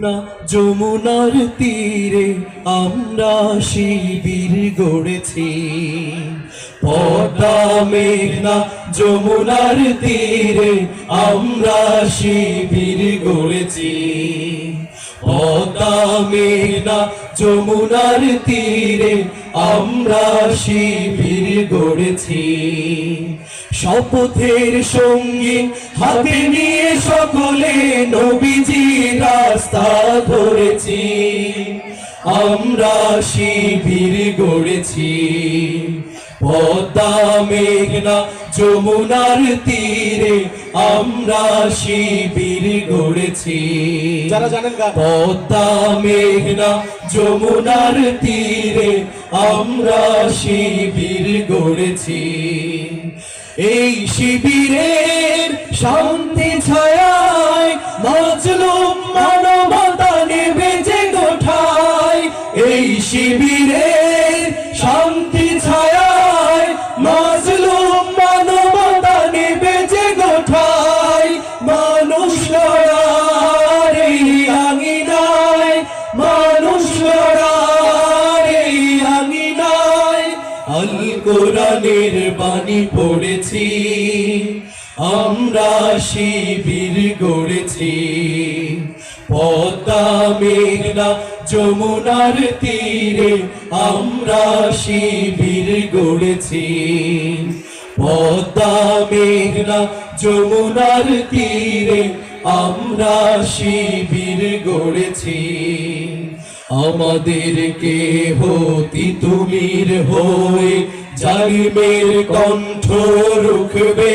না যমুনার তীরে আমরা শিবির গড়েছি। পদ্মা, মেঘনা, যমুনার তীরে আমরা শিবির গড়েছি। পদ্মা, মেঘনা, যমুনার তীরে আমরা শিবির গড়েছি। শপথের সঙ্গে হাতে নিয়ে সকলে নবীজি রাস্তা ধরেছি আমরা শিবির গড়েছি। পদ্মা মেঘনা যমুনার তীরে আমরা শিবির গড়েছি। যারা জানেন পদ্মা মেঘনা যমুনার তীরে আমরা শিবির গড়েছি। এই শিবিরের শান্তি এই শিবিরের শান্তি ছায়ায় মাজলুম মানবতা নেবে যে গোঠায়। মানুষ লড়ার আঙিনায়, মানুষ লড়ার আঙিনায়। আল কোরআনের বাণী পড়েছি, আমরা শিবির গড়েছি। পদ্মা মেঘনা যমুনার তীরে আমরা শিবির গড়েছি। পদ্মা, মেঘনা যমুনার তীরে আমরা শিবির গড়েছি। আমাদেরকে হতি তুমির হয়ে জালিমের কণ্ঠ রুখবে।